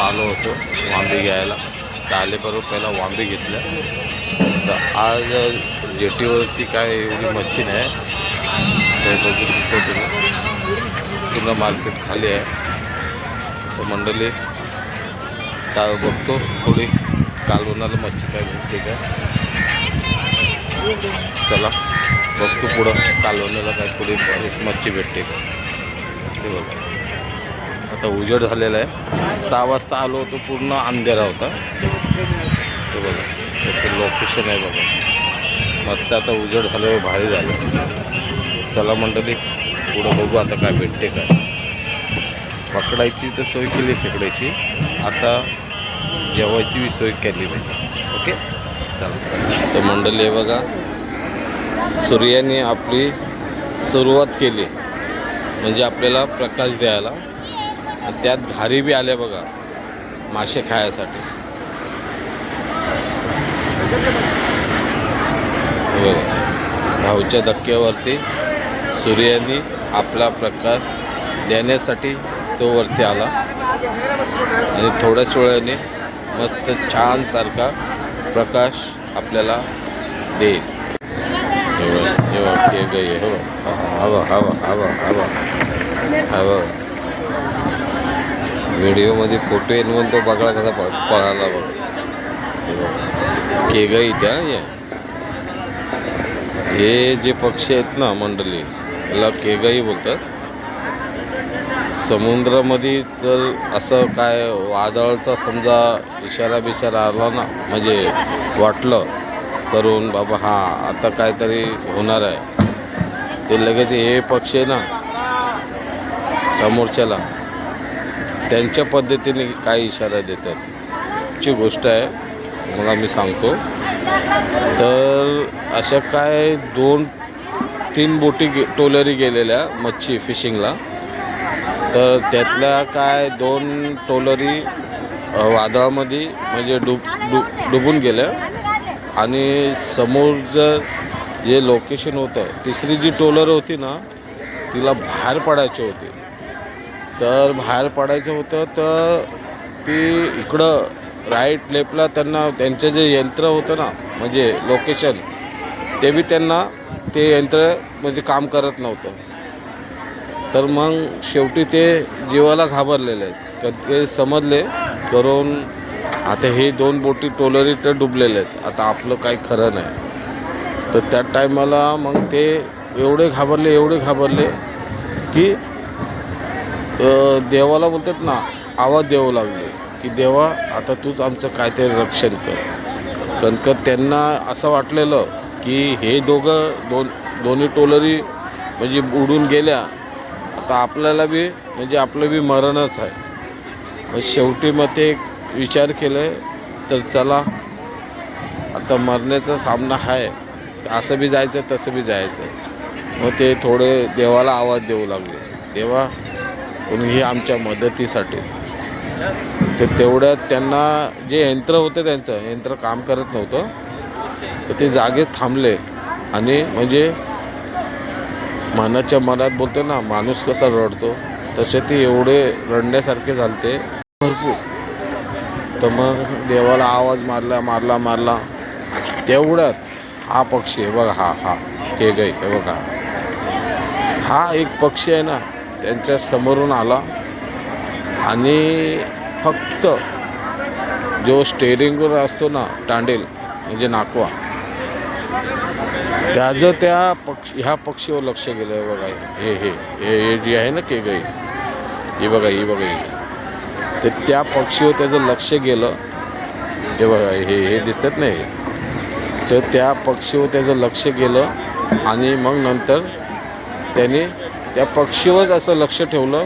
आलो होतो वांबी घ्यायला. तर आलेबरोबर पहिला वांबी घेतल्या. तर आज जेटीवरती काय एवढी मच्छी नाही. तर बघू तिथं तुम्ही. पूर्ण मार्केट खाली आहे. तर मंडळी काय बघतो थोडी कालवणाला मच्छी काय भेटते का चला बघतो पुढं. कालवण्याला काय थोडी मच्छी भेटते का ते बघा. आता उजेड झालेला आहे. सहा वाजता आलो होतो पूर्ण अंधेरा होता. ते बघा तसं लोकेशन आहे बघा. मस्त आता उजेड झालं भारी झालं. चला मंडळी पुढं बघू आता काय भेटते काय. पकडायची तर सोय केली खेकड्याची. आता जेवायची बी सोय केली पाहिजे ओके? चला. तर मंडळी बघा. सूर्याने आपली सुरुवात केली. म्हणजे आपल्याला प्रकाश द्यायला. त्यात घारी बी आल्या बघा मासे खायसाठी बघा भाऊच्या धक्क्यावरती सूर्याने आपला प्रकाश देण्यासाठी तो वरती आला आणि थोड्याच वेळाने मस्त छानसारखा प्रकाश आपल्याला देईल हवा हे हो हवा हवा हवा हवा हवा व्हिडिओमध्ये फोटो येईल म्हणून तो बगळा कसा पळ पळाला बघ. हे बघ. त्या हे. जे पक्षी आहेत ना मंडळी याला केगाई बोलतात. समुद्रामध्ये तर असं काय वादळाचा समजा इशारा बिशारा आला ना म्हणजे वाटलं करून बाबा हां आता काहीतरी होणार आहे. ते लगेच हे पक्षी आहे ना समोरच्याला. त्यांच्या पद्धतीने काय इशारा देतात ची गोष्ट आहे मला मी सांगतो. तर अशा काय दोन तीन बोटी गे टोलरी गेलेल्या मच्छी फिशिंगला. तर त्यातल्या काय दोन टोलरी वादळामध्ये म्हणजे डुब डुब डुबून गेल्या. आणि समोर जर जे लोकेशन होतं तिसरी जी टोलर होती ना तिला बाहेर पडायची होती. तर बाहेर पडायचं होतं तर ती इकडं राईट लेफ्टला त्यांना त्यांचं जे यंत्र होतं ना म्हणजे लोकेशन ते बी त्यांना ते यंत्र म्हणजे काम करत नव्हतं. तर मग शेवटी ते जीवाला घाबरलेले आहेत. का ते समजले करून आता हे दोन बोटी टोलरी तर डुबलेले आहेत. आता आपलं काही खरं नाही. तर त्या टायमाला मग ते एवढे घाबरले एवढे घाबरले की देवाला बोलतात ना आवाज देऊ लागले की देवा आता तूच आमचं काहीतरी रक्षण कर. कारण का त्यांना असं वाटलेलं की हे दोघं दोन दोन्ही टोलरी म्हणजे उडून गेल्या आता आपल्याला बी म्हणजे आपलं बी मरणच आहे. मग शेवटी मग ते विचार केलं तर चला आता मरण्याचा सामना आहे असं बी जायचं तसं बी जायचं. मग ते थोडे देवाला आवाज देऊ लागले. देवा कोणीही आमच्या मदतीसाठी. तर तेवढ्यात त्यांना जे यंत्र होतं त्यांचं यंत्र काम करत नव्हतं. तर ते जागेत थांबले. आणि म्हणजे मनाच्या मनात बोलतो ना माणूस कसा रडतो तसे ते एवढे रडण्यासारखे झालते. भरपूर. तर मग देवाला आवाज मारला मारला मारला. तेवढ्यात हा पक्षी आहे बघा हा हा. हे गाई हे बघा. हा एक पक्षी आहे ना त्यांच्या समोरून आला आणि फक्त जो स्टेरिंगवर असतो ना टांडेल म्हणजे नाकवा त्याचं त्या पक्षी ह्या पक्षीवर लक्ष गेलं आहे बघा हे हे हे हे जी आहे ना के गाई हे बघा ही बघा ही. तर त्या पक्षीवर त्याचं लक्ष गेलं हे बघा हे हे दिसतात नाही हे. तर त्या पक्षीवर त्याचं लक्ष गेलं आणि मग नंतर त्याने त्या पक्षीवरच असं लक्ष ठेवलं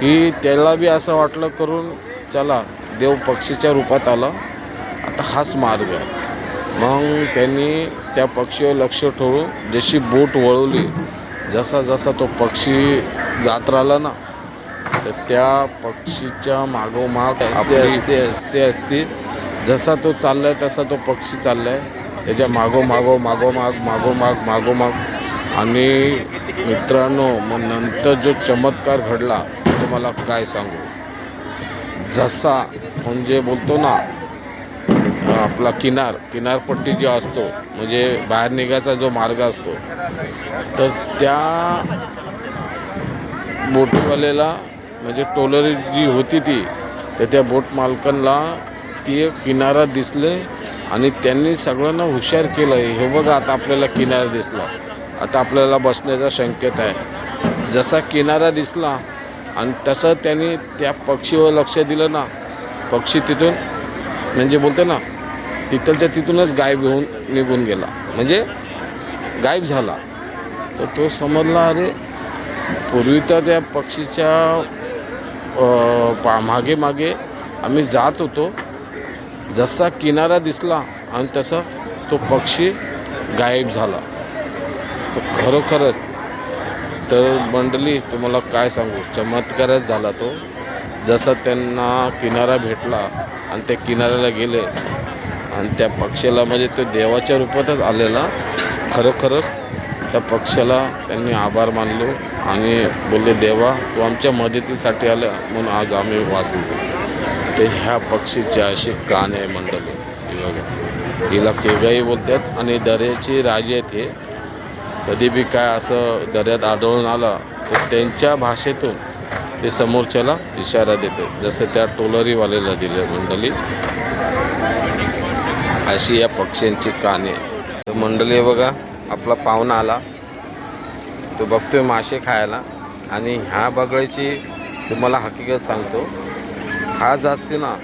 की त्याला बी असं वाटलं करून चला देव पक्षीच्या रूपात आला. आता हाच मार्ग आहे. मग त्यांनी त्या पक्षीवर लक्ष ठेवून जशी बोट वळवली जसा जसा तो पक्षी जात राहिला ना तर त्या पक्षीच्या मागोमाग असते असते असते असते. जसा तो चाललाय तसा तो पक्षी चाललाय. त्याच्या मागोमागो मागोमाग मागोमाग मागोमाग. आणि मित्रांनो मग नंतर जो चमत्कार घडला तो मला काय सांगू? जसा म्हणजे बोलतो ना आपला किनार किनारपट्टी जो असतो म्हणजे बाहेर निघायचा जो मार्ग असतो तर त्या बोटवाल्याला म्हणजे टोलरी जी होती ती तर त्या बोट मालकांना ती एक किनारा दिसले आणि त्यांनी सगळ्यांना हुशार केलं. हे बघा आता आपल्याला किनारा दिसला. आता आपल्याला बसण्याचा संकेत आहे. जसा किनारा दिसला आणि तसं त्यांनी त्या पक्षीवर लक्ष दिलं ना पक्षी तिथून म्हणजे बोलते ना तिथलच्या तिथूनच गायब होऊन निघून गेला. म्हणजे गायब झाला. तर तो समजला अरे पूर्वी तर त्या पक्षीच्या पा मागे मागे आम्ही जात होतो. जसा किनारा दिसला आणि तसा तो पक्षी गायब झाला. तर खरोखरच तर मंडली तुम्हाला काय सांगू? चमत्कारच झाला तो. जसा त्यांना किनारा भेटला आणि त्या किनाऱ्याला गेले आणि त्या पक्षाला म्हणजे तो देवाच्या रूपातच आलेला. खरोखरच त्या पक्षाला त्यांनी आभार मानलो आणि बोलले देवा तू आमच्या मदतीसाठी आला म्हणून आज आम्ही वाचलो. ते ह्या पक्षीची अशी कान आहे मंडळी. हिला केव्हाही बोलतात आणि दर्याची राजे आहेत हे. कधी बी काय असं दर्यात आढळून आलं तर त्यांच्या भाषेतून ते समोरच्याला इशारा देते. जसं त्या टोलरीवालेला दिले मंडळी. अशी या पक्ष्यांची काने. तर मंडळी बघा आपला पाहुणा आला. तो बघतोय मासे खायला. आणि ह्या बगळ्याची तुम्हाला हकीकत सांगतो हा जास्ती ना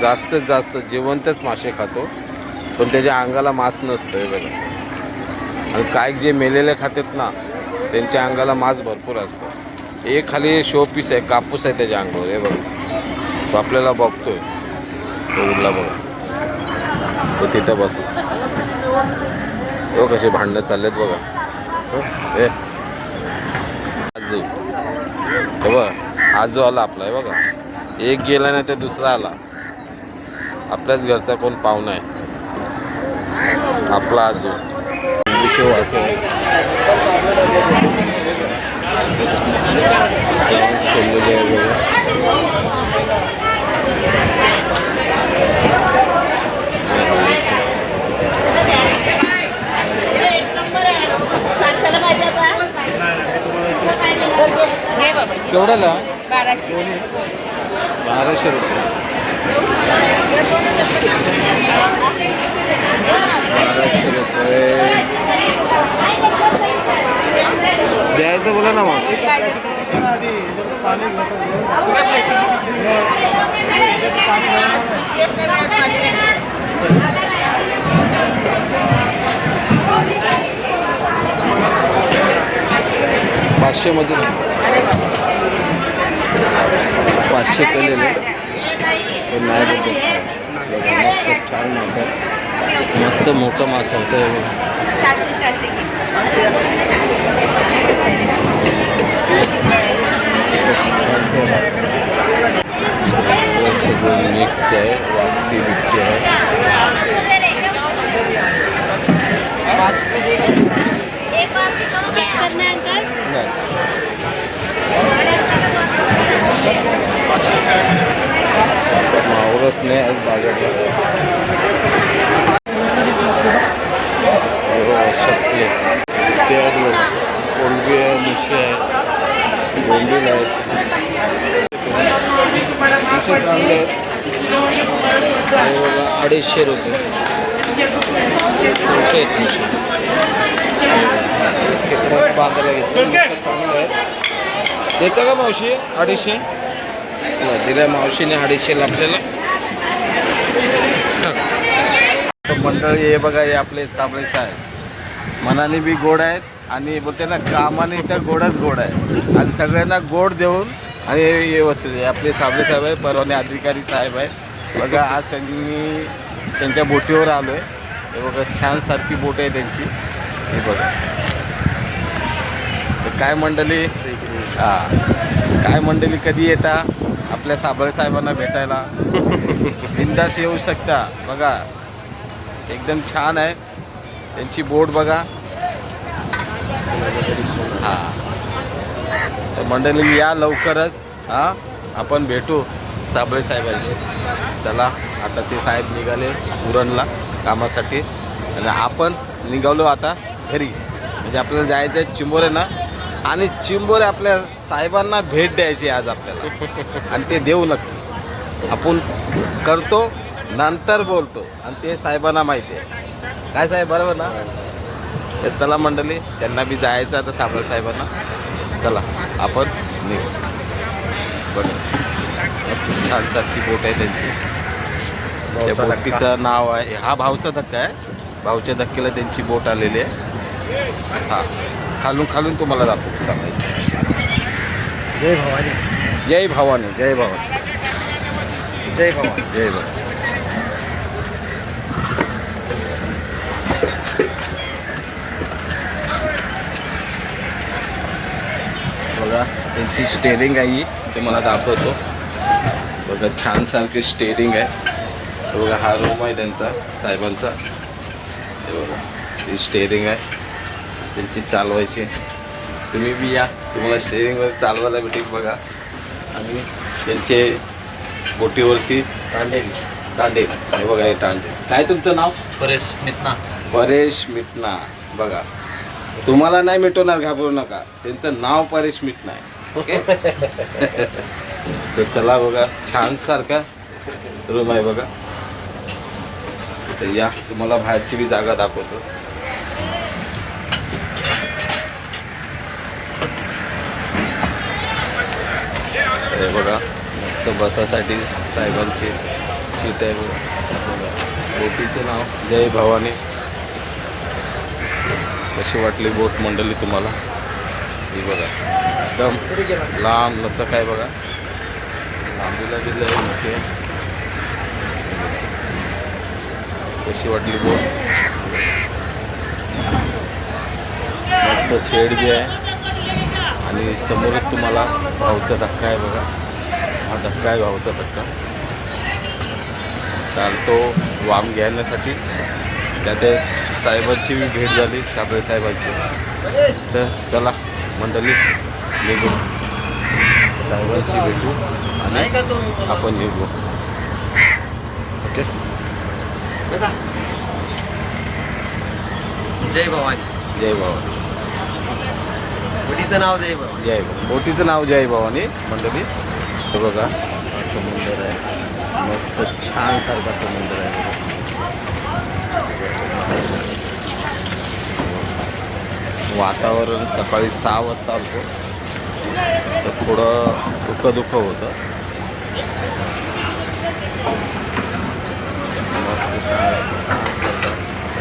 जास्तीत जास्त जिवंतच मासे खातो. पण त्याच्या अंगाला मांस नसतो आहे बघा. आणि काय जे मेलेले खातात ना त्यांच्या अंगाला मांस भरपूर असतो. एक खाली शो पीस आहे कापूस आहे त्याच्या अंगावर हे बघा. तो आपल्याला बघतोय. तो उरला बघा. तो तिथं बसला. तो कसे भांडणं चाललेत बघा. हो, ए आजू. हे बघ आजू आला आपला आहे बघा. एक गेला नाही तर दुसरा आला. आपल्याच घरचा कोण पाहुणा आहे. आपला आजू. खोललेले आहे केवढ्याला? बाराशे. बाराशे रुपये. बाराशे रुपये द्यायचं बोला ना मग. काय देतो पाचशे केलेले. नाही मस्त छान मासा मस्त मोठं मासा तर मिक्स आहे. वाटी बिट्टी आहे करना है अंकल मावरच नाही आज बाजारला हो, शकले ते आहेत बघा. कोलंबी आहे मुशी आहे बोंबील आहेत मुशी चांगले आहेत हे बघा अडीचशे रुपये. मुशी खेकड्यात बांधायला घेतलं. चांगले देतं का मावशी अडीचशे? दिल्या मावशीने अडीचशेला आपल्याला मंडळी हे बघा हे आपले साबळे साहेब. मनाने बी गोड आहेत आणि बोलते ना कामाने तर गोडच गोड आहे. आणि सगळ्यांना गोड देऊन आणि हे व्यवस्थित आहे. आपले साबळे साहेब आहे परवाने अधिकारी साहेब आहेत. बघा आज त्यांनी त्यांच्या बोटीवर आलो आहे हे बघा छान सारखी बोट आहे त्यांची. हे बघा. तर काय मंडळी? हां. काय मंडळी कधी येता? आपल्या साबळे साहेबांना भेटायला. बिंदास येऊ शकता. बघा. एकदम छान आहे. त्यांची बोट बघा. हां. तर मंडळी या लवकरच हां आपण भेटू. साबळे साहेबांशी चला आता ते साहेब निघाले उरणला कामासाठी. आणि आपण निघालो आता घरी. म्हणजे आपल्याला जायचं आहे चिंबोरे ना. आणि चिंबोरे आपल्या साहेबांना भेट द्यायची आज आपल्याला. आणि ते देऊ नक्की. आपण करतो नंतर बोलतो. आणि ते साहेबांना माहिती आहे. काय साहेब बरोबर ना? तर चला मंडळी त्यांना बी जायचं आता साबळे साहेबांना. चला आपण निघू. बरं. मस्त छान सारखी बोट आहे त्यांची. त्या बोटीचं नाव आहे. हा भावचा धक्का आहे. भावच्या धक्क्याला त्यांची बोट आलेली आहे. हा. खालून खालून तुम्हाला दाखवतो. चांगलं जय भवानी. जय भवानी. जय भवानी. जय भवानी. जय भवानी. बघा त्यांची स्टेरिंग आहे ते मला दाखवतो. बघा छान सारखी स्टेरिंग आहे. हे बघा हा रूम आहे त्यांचा साहेबांचा. हे बघा ही स्टेरिंग आहे. त्यांची चालवायची. तुम्ही बी या. तुम्हाला स्टेरिंगवर चालवायला भेटेल बघा. आणि त्यांचे बोटीवरती तांडेल तांडेल. हे बघा हे तांडेल. काय तुमचं नाव? परेश मितना परेश मिटना. बघा तुम्हाला नाही मिटवणार घाबरू नका. त्यांचं नाव परेश मिटना आहे. ओके? तर चला बघा छान सारखा रूम आहे बघा. तर या तुम्हाला बाहेरची बी जागा दाखवतो. हे बघा मस्त बसासाठी साहेबांची सीट आहे बघा. बघा. बोटीचं नाव जय भवानी. कशी वाटली बोट मंडळी तुम्हाला? ही बघा एकदम लांब लचक आहे बघा. लांबीला दिलं आहे मोठे. आहे. कशी वाटली बोट? मस्त शेड बी आहे. आणि समोरच तुम्हाला भाऊचा धक्का आहे बघा. हा धक्का आहे भाऊचा धक्का. काल तो वाम घेण्यासाठी त्या त्या साहेबांची बी भेट झाली साबळे साहेबांची. तर चला मंडळी निघू. साहेबांशी भेटू आणि नाही का तू? आपण निघू ओके जय भवानी. जय भवानी. मुलीचं नाव जय भवानी. जय भवानी. बोटीचं नाव जय भवानी मंडळी. हे बघा समुद्र आहे. मस्त छान सारखा समुद्र आहे. वातावरण सकाळी सहा वाजता आलतो. तर थोडं दुःख दुःख होतं.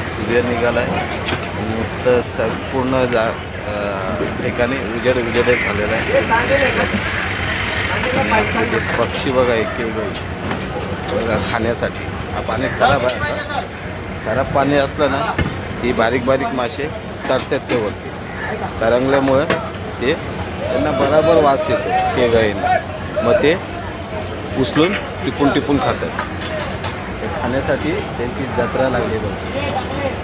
सूर्य निघाला आहे मस्त संपूर्ण जा ठिकाणी उजेड उजेड झालेला आहे. आणि ते पक्षी बघा एक एक बघा खाण्यासाठी. हा पाणी खराब आहे आता. खराब पाणी असलं ना ही बारीक बारीक मासे तरतात ते वरती. तरंगल्यामुळं ते त्यांना बराबर वास येतो ते गायींना मग ते उचलून टिपून टिपून खातात. ते खाण्यासाठी त्यांची जत्रा लागली बघ.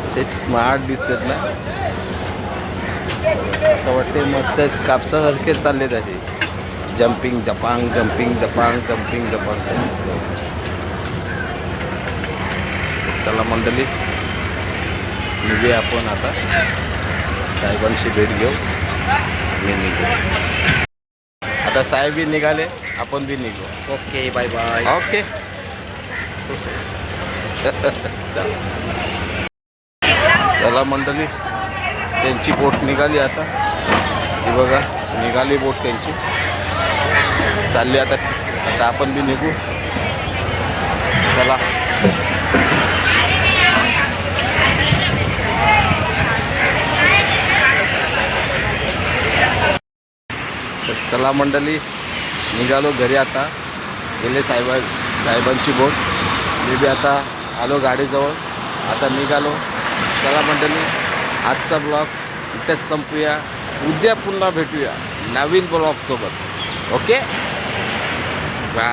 असे स्मार्ट दिसतात ना. आता वाटते मस्त कापसासारखे चालले त्याचे जम्पिंग जपांग जम्पिंग जपांग जम्पिंग जपांग चला मंडळी निघूया आपण आता. साहेबांची भेट घेऊ. मी निघू आता साहेब बी निघाले आपण बी निघू. ओके बाय बाय ओके चला चला मंडळी त्यांची बोट निघाली आता. ही बघा निघाली बोट त्यांची. चालली आता आता आपण बी निघू. चला तर चला मंडळी निघालो घरी आता. गेले साहेबा साहेबांची बोट. मी बी आता आलो गाडीजवळ. आता निघालो. चला मंडळी आजचा ब्लॉग इथेच संपूया. उद्या पुन्हा भेटूया नवीन ब्लॉगसोबत. ओके? बा